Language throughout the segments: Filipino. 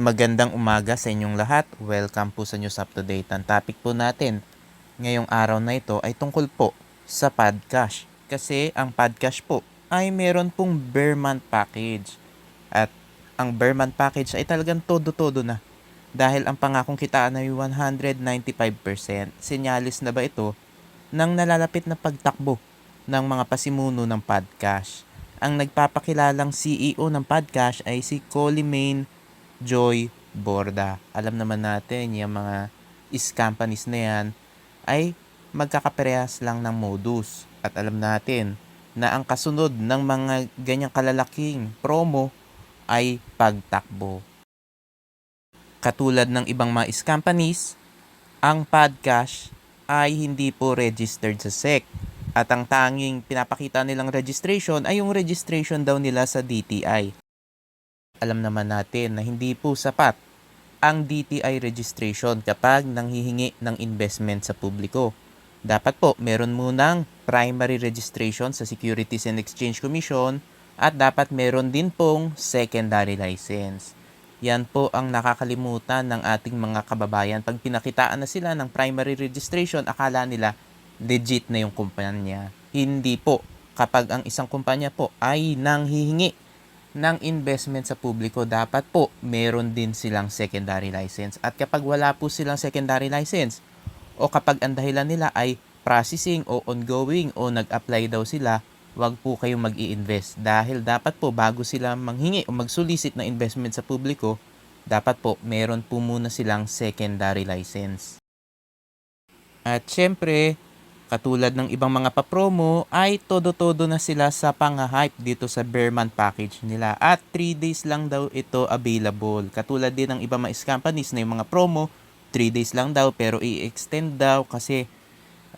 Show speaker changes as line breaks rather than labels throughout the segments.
Magandang umaga sa inyong lahat. Welcome po sa News Up to Date. Ang topic po natin ngayong araw na ito ay tungkol po sa podcast. Kasi ang podcast po ay meron pong month package. At ang month package ay talagang todo-todo na. Dahil ang pangakong kitaan ay 195%. Senyalis na ba ito ng nalalapit na pagtakbo ng mga pasimuno ng podcast? Ang nagpapakilalang CEO ng podcast ay si Collie Main Joy Borda. Alam naman natin, yung mga is companies na yan ay magkakaparehas lang ng modus. At alam natin na ang kasunod ng mga ganyang kalalaking promo ay pagtakbo. Katulad ng ibang mga is companies, ang podcast ay hindi po registered sa SEC. At ang tanging pinapakita nilang registration ay yung registration daw nila sa DTI alam naman natin na hindi po sapat ang DTI registration kapag nanghihingi ng investment sa publiko. Dapat po meron munang primary registration sa Securities and Exchange Commission at dapat meron din pong secondary license. Yan po ang nakakalimutan ng ating mga kababayan. Pag pinakitaan na sila ng primary registration, akala nila legit na yung kumpanya. Hindi po. Kapag ang isang kumpanya po ay nanghihingi ng investment sa publiko, dapat po meron din silang secondary license. At kapag wala po silang secondary license, o kapag ang dahilan nila ay processing o ongoing o nag-apply daw sila, wag po kayong mag invest Dahil dapat po bago sila manghingi o magsolicit ng investment sa publiko, dapat po meron po muna silang secondary license. At syempre, Katulad ng ibang mga papromo ay todo-todo na sila sa pang-hype dito sa Bearman package nila. At 3 days lang daw ito available. Katulad din ng ibang mga companies na yung mga promo, 3 days lang daw pero i-extend daw kasi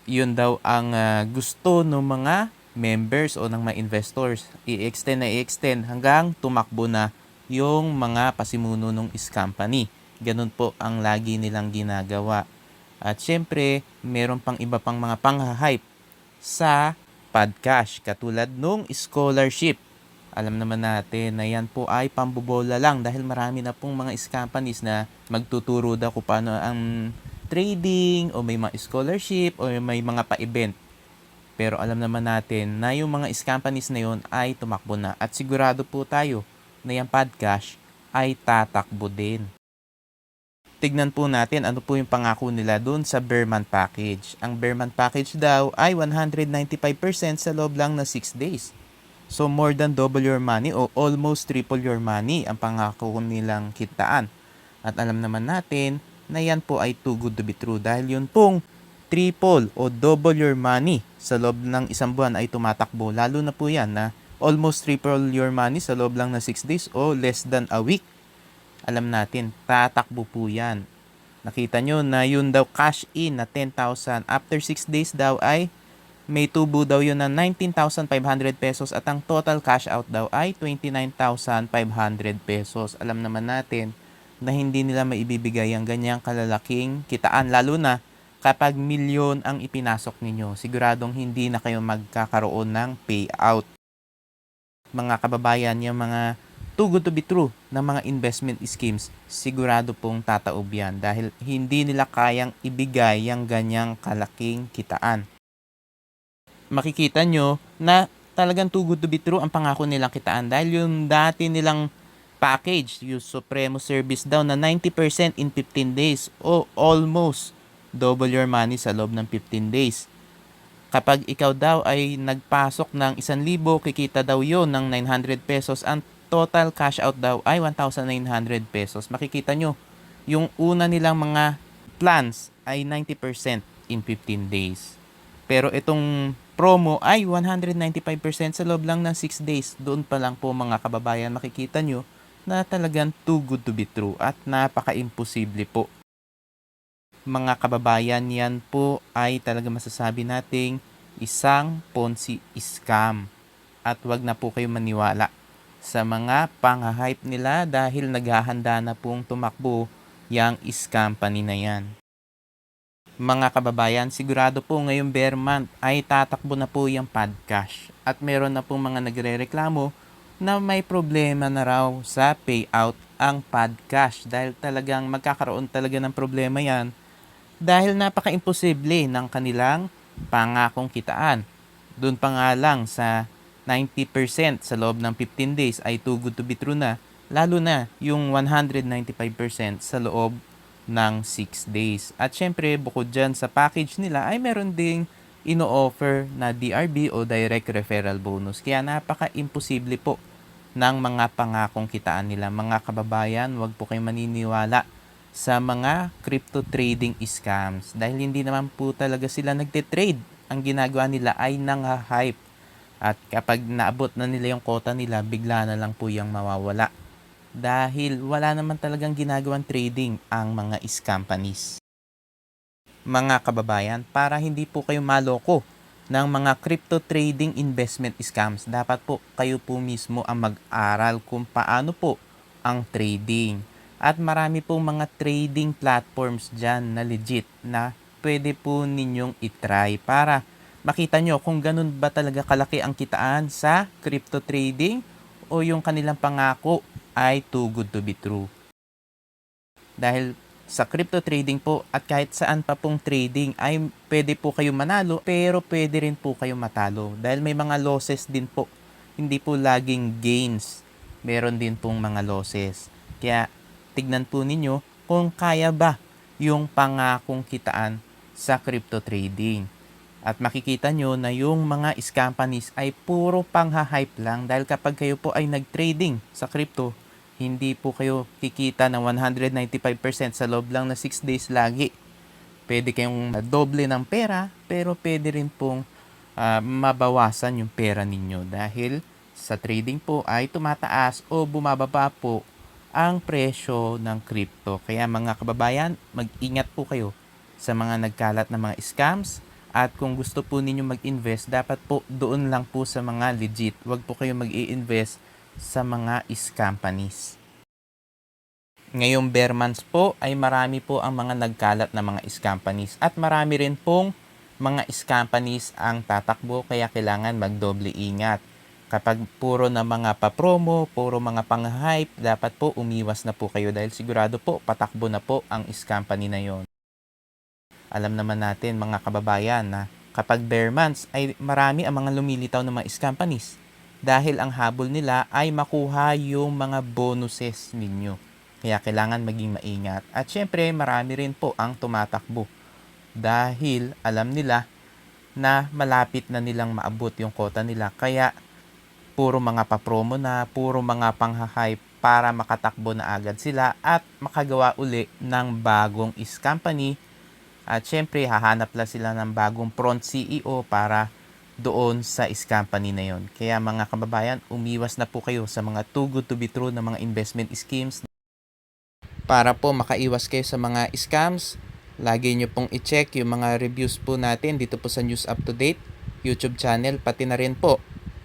yun daw ang uh, gusto ng mga members o ng mga investors. I-extend na i-extend hanggang tumakbo na yung mga pasimuno ng is company. Ganun po ang lagi nilang ginagawa. At syempre, meron pang iba pang mga pang-hype sa podcast katulad nung scholarship. Alam naman natin na yan po ay pambobola lang dahil marami na pong mga companies na magtuturo daw kung paano ang trading o may mga scholarship o may mga pa-event. Pero alam naman natin na yung mga companies na yun ay tumakbo na at sigurado po tayo na yung podcast ay tatakbo din tignan po natin ano po yung pangako nila doon sa Bearman Package. Ang Bearman Package daw ay 195% sa loob lang na 6 days. So more than double your money o almost triple your money ang pangako nilang kitaan. At alam naman natin na yan po ay too good to be true dahil yun pong triple o double your money sa loob ng isang buwan ay tumatakbo. Lalo na po yan na almost triple your money sa loob lang na 6 days o less than a week alam natin, tatakbo po yan. Nakita nyo na yun daw cash in na 10,000. After 6 days daw ay may tubo daw yun na 19,500 pesos at ang total cash out daw ay 29,500 pesos. Alam naman natin na hindi nila maibibigay ang ganyang kalalaking kitaan lalo na kapag milyon ang ipinasok ninyo. Siguradong hindi na kayo magkakaroon ng payout. Mga kababayan, yung mga too good to be true ng mga investment schemes, sigurado pong tataob yan dahil hindi nila kayang ibigay yung ganyang kalaking kitaan. Makikita nyo na talagang too good to be true ang pangako nilang kitaan dahil yung dati nilang package, yung Supremo Service daw na 90% in 15 days o almost double your money sa loob ng 15 days. Kapag ikaw daw ay nagpasok ng 1,000, kikita daw yon ng 900 pesos. Ang total cash out daw ay 1,900 pesos. Makikita nyo, yung una nilang mga plans ay 90% in 15 days. Pero itong promo ay 195% sa loob lang ng 6 days. Doon pa lang po mga kababayan makikita nyo na talagang too good to be true at napaka-imposible po. Mga kababayan, yan po ay talaga masasabi nating isang Ponzi scam. At wag na po kayo maniwala sa mga pang-hype nila dahil naghahanda na pong tumakbo yang is company na yan. Mga kababayan, sigurado po ngayong bear month ay tatakbo na po yung podcast at meron na po mga nagre-reklamo na may problema na raw sa payout ang podcast dahil talagang magkakaroon talaga ng problema yan dahil napaka-imposible ng kanilang pangakong kitaan. Doon pa nga lang sa 90% sa loob ng 15 days ay too good to be true na, lalo na yung 195% sa loob ng 6 days. At syempre, bukod dyan sa package nila ay meron ding ino-offer na DRB o Direct Referral Bonus. Kaya napaka-imposible po ng mga pangakong kitaan nila. Mga kababayan, wag po kayong maniniwala sa mga crypto trading scams dahil hindi naman po talaga sila nagte-trade. Ang ginagawa nila ay nang-hype. At kapag naabot na nila yung quota nila, bigla na lang po yung mawawala. Dahil wala naman talagang ginagawang trading ang mga scam companies mga kababayan, para hindi po kayo maloko ng mga crypto trading investment scams, dapat po kayo po mismo ang mag-aral kung paano po ang trading. At marami po mga trading platforms dyan na legit na pwede po ninyong itry para makita nyo kung ganun ba talaga kalaki ang kitaan sa crypto trading o yung kanilang pangako ay too good to be true. Dahil sa crypto trading po at kahit saan pa pong trading ay pwede po kayo manalo pero pwede rin po kayo matalo dahil may mga losses din po. Hindi po laging gains. Meron din pong mga losses. Kaya tignan po ninyo kung kaya ba yung pangakong kitaan sa crypto trading. At makikita nyo na yung mga companies ay puro pangha-hype lang dahil kapag kayo po ay nag-trading sa crypto, hindi po kayo kikita ng 195% sa loob lang na 6 days lagi. Pwede kayong doble ng pera, pero pwede rin pong uh, mabawasan yung pera ninyo dahil sa trading po ay tumataas o bumababa po ang presyo ng crypto. Kaya mga kababayan, mag-ingat po kayo sa mga nagkalat na mga scams at kung gusto po ninyo mag-invest, dapat po doon lang po sa mga legit. Huwag po kayo mag-i-invest sa mga is companies. Ngayong bear months po ay marami po ang mga nagkalat na mga is companies at marami rin pong mga is companies ang tatakbo kaya kailangan magdoble ingat. Kapag puro na mga pa-promo, puro mga pang-hype, dapat po umiwas na po kayo dahil sigurado po patakbo na po ang is company na yon. Alam naman natin mga kababayan na kapag bear months ay marami ang mga lumilitaw ng mga is companies dahil ang habol nila ay makuha yung mga bonuses ninyo. Kaya kailangan maging maingat. At syempre, marami rin po ang tumatakbo dahil alam nila na malapit na nilang maabot yung quota nila. Kaya puro mga papromo na, puro mga panghahype para makatakbo na agad sila at makagawa uli ng bagong is company. At syempre, hahanap lang sila ng bagong front CEO para doon sa is company na yon. Kaya mga kababayan, umiwas na po kayo sa mga too good to be true na mga investment schemes. Para po makaiwas kayo sa mga scams, lagi nyo pong i-check yung mga reviews po natin dito po sa News Up to Date YouTube channel, pati na rin po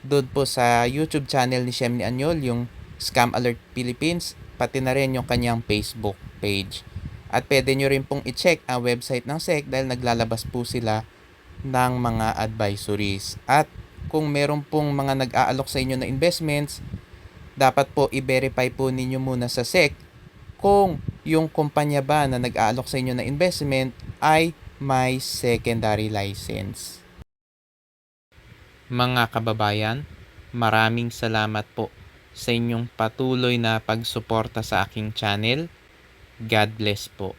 doon po sa YouTube channel ni Shemni Anyol, yung Scam Alert Philippines, pati na rin yung kanyang Facebook page. At pwede nyo rin pong i-check ang website ng SEC dahil naglalabas po sila ng mga advisories. At kung meron pong mga nag-aalok sa inyo na investments, dapat po i-verify po ninyo muna sa SEC kung yung kumpanya ba na nag-aalok sa inyo na investment ay may secondary license. Mga kababayan, maraming salamat po sa inyong patuloy na pagsuporta sa aking channel. God bless po.